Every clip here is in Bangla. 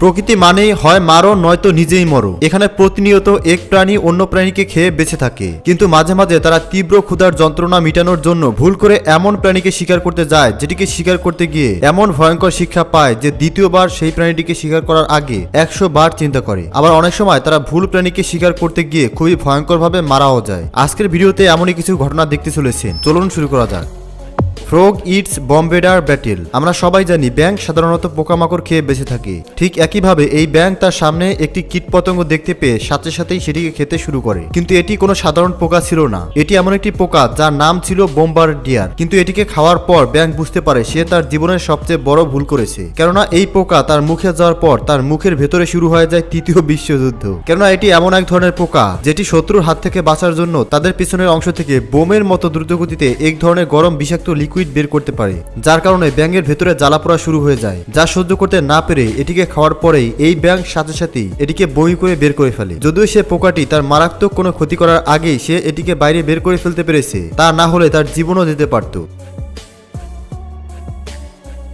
প্রকৃতি মানেই হয় মারো, নয়তো নিজেই মরো। এখানে প্রতিনিয়ত এক প্রাণী অন্য প্রাণীকে খেয়ে বেঁচে থাকে। কিন্তু মাঝে মাঝে তারা তীব্র ক্ষুধার যন্ত্রণা মেটানোর জন্য ভুল করে এমন প্রাণীকে শিকার করতে যায়, যেটিকে শিকার করতে গিয়ে এমন ভয়ঙ্কর শিক্ষা পায় যে দ্বিতীয়বার সেই প্রাণীটিকে শিকার করার আগে একশো বার চিন্তা করে। আবার অনেক সময় তারা ভুল প্রাণীকে শিকার করতে গিয়ে খুবই ভয়ঙ্করভাবে মারাও যায়। আজকের ভিডিওতে এমনই কিছু ঘটনা দেখতে চলেছেন। চলুন শুরু করা যাক। Frog its bombardier battle. আমরা সবাই জানি ব্যাঙ সাধারণত পোকামাকড় খেয়ে বেঁচে থাকে। ঠিক একইভাবে এই ব্যাঙ তার সামনে একটি কীটপতঙ্গ দেখতে পেয়ে সাথে সাথেই সেটিকে খেতে শুরু করে। কিন্তু এটি কোনো সাধারণ পোকা ছিল না। এটি এমন একটি পোকা যার নাম ছিল বোম্বার ডিয়ার কিন্তু এটিকে খাওয়ার পর ব্যাঙ বুঝতে পারে সে তার জীবনের সবচেয়ে বড় ভুল করেছে। কেননা এই পোকা তার মুখে যাওয়ার পর তার মুখের ভেতরে শুরু হয়ে যায় তৃতীয় বিশ্বযুদ্ধ। কেননা এটি এমন এক ধরনের পোকা যেটি শত্রুর হাত থেকে বাঁচার জন্য তাদের পিছনের অংশ থেকে বোমের মতো দ্রুতগতিতে এক ধরনের গরম বিষাক্ত লিকুইড বের করতে পারে, যার কারণে ব্যাঙের ভেতরে জ্বালা পোড়া শুরু হয়ে যায়, যা সহ্য করতে না পেরে এটিকে খাওয়ার পরেই এই ব্যাঙ সাথে সাথে এটিকে বই করে বের করে ফেলে। যদিও সে পোকাটি তার মারাত্মক কোনো ক্ষতি করার আগেই সে এটিকে বাইরে বের করে ফেলতে পেরেছে, তা না হলে তার জীবনও দিতে পারত।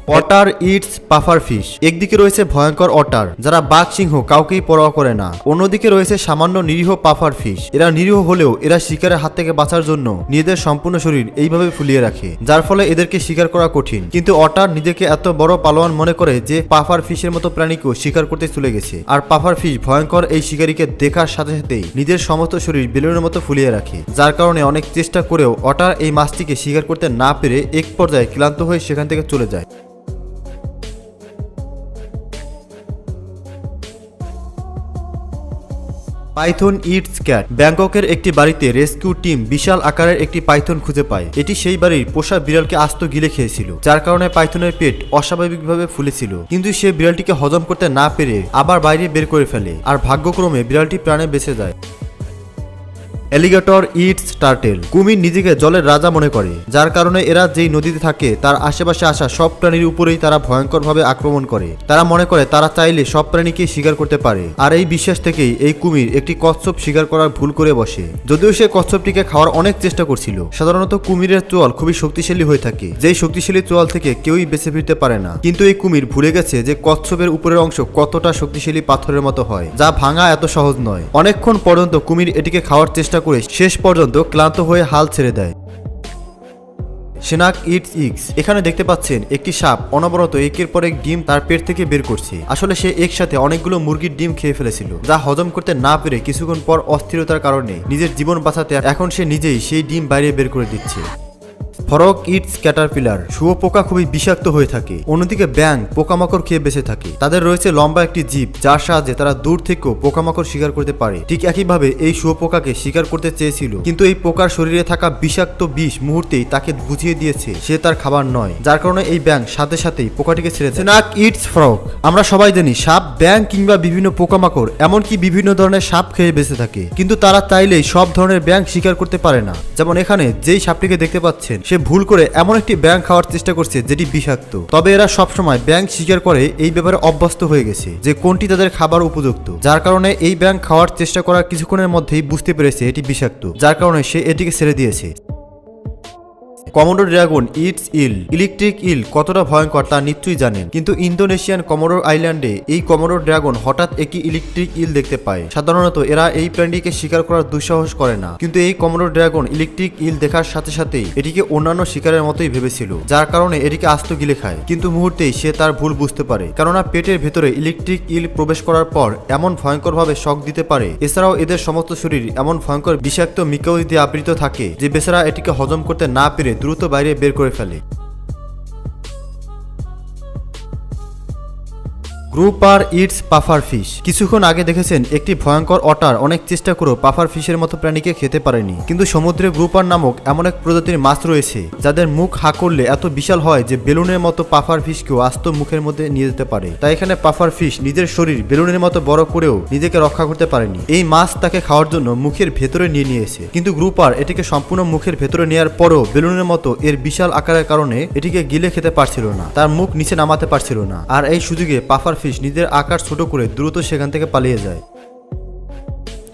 অটার ইটস পাফার ফিশ একদিকে রয়েছে ভয়ঙ্কর অটার যারা বাঘ, সিংহ কাউকেই পরোয়া করে না। অন্যদিকে রয়েছে সামান্য নিরীহ পাফার ফিশ এরা নিরীহ হলেও এরা শিকারের হাত থেকে বাঁচার জন্য নিজেদের সম্পূর্ণ শরীর এইভাবে ফুলিয়ে রাখে, যার ফলে এদেরকে শিকার করা কঠিন। কিন্তু অটার নিজেকে এত বড় পালোয়ান মনে করে যে পাফার ফিশের মতো প্রাণীকেও শিকার করতে চলে গেছে। আর পাফার ফিশ ভয়ঙ্কর এই শিকারীকে দেখার সাথে সাথেই নিজের সমস্ত শরীর বেলুনের মতো ফুলিয়ে রাখে, যার কারণে অনেক চেষ্টা করেও অটার এই মাছটিকে শিকার করতে না পেরে এক পর্যায়ে ক্লান্ত হয়ে সেখান থেকে চলে যায়। পাইথন ইটস ক্যাট ব্যাংককের একটি বাড়িতে রেস্কিউ টিম বিশাল আকারের একটি পাইথন খুঁজে পায়। এটি সেই বাড়ির পোষা বিড়ালকে আস্ত গিলে খেয়েছিল, যার কারণে পাইথনের পেট অস্বাভাবিকভাবে ফুলেছিল। কিন্তু সে বিড়ালটিকে হজম করতে না পেরে আবার বাইরে বের করে ফেলে, আর ভাগ্যক্রমে বিড়ালটি প্রাণে বেঁচে যায়। অ্যালিগেটর ইটস টার্টেল কুমির নিজেকে জলের রাজা মনে করে, যার কারণে এরা যেই নদীতে থাকে, তার আশেপাশে আসা সব প্রাণীর উপরেই তারা ভয়ঙ্করভাবে আক্রমণ করে। তারা মনে করে তারা চাইলে সব প্রাণীকে শিকার করতে পারে। আর এই বিশ্বাস থেকেই এই কুমির একটি কচ্ছপ শিকার করার ভুল করে বসে। যদিও সে কচ্ছপটিকে খাওয়ার অনেক চেষ্টা করছিল, সাধারণত কুমিরের চোয়াল খুবই শক্তিশালী হয়ে থাকে, যেই শক্তিশালী চোয়াল থেকে কেউই বেঁচে ফিরতে পারে না। কিন্তু এই কুমির ভুলে গেছে যে কচ্ছপের উপরের অংশ কতটা শক্তিশালী পাথরের মতো হয়, যা ভাঙা এত সহজ নয়। অনেকক্ষণ পর্যন্ত কুমির এটিকে খাওয়ার চেষ্টা করে শেষ পর্যন্ত ক্লান্ত হয়ে হাল ছেড়ে দেয়। সেনাক ইটস ইক্স এখানে দেখতে পাচ্ছেন একটি সাপ অনবরত একের পর এক ডিম তার পেট থেকে বের করছে। আসলে সে একসাথে অনেকগুলো মুরগির ডিম খেয়ে ফেলেছিল, যা হজম করতে না পেরে কিছুক্ষণ পর অস্থিরতার কারণে নিজের জীবন বাঁচাতে এখন সে নিজেই সেই ডিম বাইরে বের করে দিচ্ছে। ফরক ইটস ক্যাটারপিলার। শুয়োপোকা খুবই বিষাক্ত হয়ে থাকে। অন্যদিকে ব্যাং পোকামাকড় খেয়ে বেঁচে থাকে। তাদের রয়েছে লম্বা একটি জীব, যার সাহায্যে তারা দূর থেকেও পোকামাকড় শিকার করতে পারে। ঠিক একইভাবে এই শুয়োপোকাকে শিকার করতে চেয়েছিল। কিন্তু এই পোকার শরীরে থাকা বিষাক্ত বিষ মুহূর্তেই তাকে বুঝিয়ে দিয়েছে সে তার খাবার নয়, যার কারণে এই ব্যাং সাথে সাথেই পোকাটিকে ছেড়েছে নাক ইটস ফ্রক। আমরা সবাই জানি সাপ ব্যাং কিংবা বিভিন্ন পোকামাকড় এমনকি বিভিন্ন ধরনের সাপ খেয়ে বেঁচে থাকে। কিন্তু তারা চাইলেই সব ধরনের ব্যাং শিকার করতে পারে না। যেমন এখানে যেই সাপটিকে দেখতে পাচ্ছেন সে ভুল করে এমন একটি ব্যাং খাওয়ার চেষ্টা করছে যেটি বিষাক্ত। তবে এরা সবসময় ব্যাং স্বীকার করে এই ব্যাপারে অভ্যস্ত হয়ে গেছে যে কোনটি তাদের খাবার উপযুক্ত। যার কারণে এই ব্যাং খাওয়ার চেষ্টা করার কিছুক্ষণের মধ্যেই বুঝতে পেরেছে এটি বিষাক্ত, যার কারণে সে এটিকে ছেড়ে দিয়েছে। Komodo dragon, its eel, electric eel, কতটা ভয়ঙ্কর তা নিশ্চয়ই জানেন। কিন্তু ইন্দোনেশিয়ান কমোডোর আইল্যান্ডে এই কমোডোর ড্রাগন হঠাৎ একটি ইলেকট্রিক ইল দেখতে পায়। সাধারণত এরা এই প্রাণীকে শিকার করার দুঃসাহস করে না। কিন্তু এই কমোডোর ড্রাগন ইলেকট্রিক ইল দেখার সাথে সাথেই এটিকে অন্যান্য শিকারের মতোই ভেবেছিল, যার কারণে এটিকে আস্ত গিলে খায়। কিন্তু মুহূর্তেই সে তার ভুল বুঝতে পারে, কেননা পেটের ভেতরে ইলেকট্রিক ইল প্রবেশ করার পর এমন ভয়ঙ্করভাবে শক দিতে পারে। এছাড়াও এদের সমস্ত শরীর এমন ভয়ঙ্কর বিষাক্ত মিকাউজ দিয়ে আবৃত থাকে, যে বেচারা এটিকে হজম করতে না পেরে দ্রুত বাইরে বের করে ফেলে। গ্রুপ আর ইটস পাফার ফিশ। কিছুক্ষণ আগে দেখেছেন, একটি ভয়ঙ্কর অটার অনেক চেষ্টা করেও পাফার ফিশের মতো প্রাণীকে খেতে পারেনি। কিন্তু সমুদ্রে গ্রুপার নামক এমন এক প্রজাতির মাছ রয়েছে, যাদের মুখ হা করলে এত বিশাল হয় যে বেলুনের মতো পাফার ফিশকেও আস্ত মুখের মধ্যে নিয়ে যেতে পারে। তাই এখানে পাফার ফিশ নিজের শরীর বেলুনের মতো বড় করেও নিজেকে রক্ষা করতে পারেনি। এই মাছ তাকে খাওয়ার জন্য মুখের ভেতরে নিয়ে নিয়েছে। কিন্তু গ্রুপার এটিকে সম্পূর্ণ মুখের ভেতরে নেওয়ার পরও বেলুনের মতো এর বিশাল আকারের কারণে এটিকে গিলে খেতে পারছিল না। তার মুখ নিচে নামাতে পারছিল না। আর এই সুযোগে পাফার ফিশ নিজের আকার ছোট করে দ্রুত সেখান থেকে পালিয়ে যায়।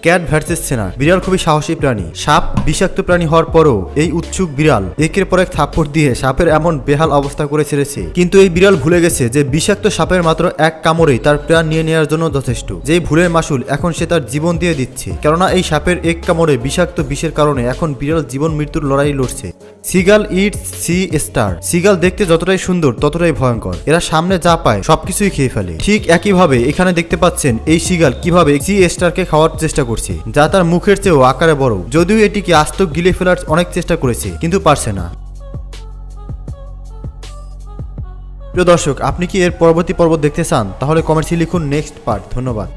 ক্যাট ভার্সেস সেনা, বিড়াল খুবই সাহসী প্রাণী। সাপ বিষাক্ত প্রাণী হওয়ার পরও এই উৎসুক বিড়াল একের পর এক থাপ্পড় দিয়ে সাপের এমন বেহাল অবস্থা করে ছেড়েছে। কিন্তু এই বিড়াল ভুলে গেছে যে বিষাক্ত সাপের মাত্র এক কামড়েই তার প্রাণ নিয়ে নেওয়ার জন্য যথেষ্ট। যেই ভুলের মাসুল এখন সে তার জীবন দিয়ে দিচ্ছে। কেননা এই সাপের এক কামড়ে বিষাক্ত বিষের কারণে এখন বিড়াল জীবন মৃত্যুর লড়াই লড়ছে। Seagull eat sea star. Seagull দেখতে যতটাই সুন্দর, ততটাই ভয়ঙ্কর। এরা সামনে যা পায়, সবকিছুই খেয়ে ফেলে। ঠিক একইভাবে এখানে দেখতে পাচ্ছেন এই সিগাল কীভাবে সি স্টারকে খাওয়ার চেষ্টা করছে, যা তার মুখের চেয়েও আকারে বড়। যদিও এটিকে আস্ত গিলে ফেলার অনেক চেষ্টা করেছে, কিন্তু পারছে না। প্রিয় দর্শক, আপনি কি এর পরবর্তী পর্ব দেখতে চান? তাহলে কমেন্টসে লিখুন নেক্সট পার্ট। ধন্যবাদ।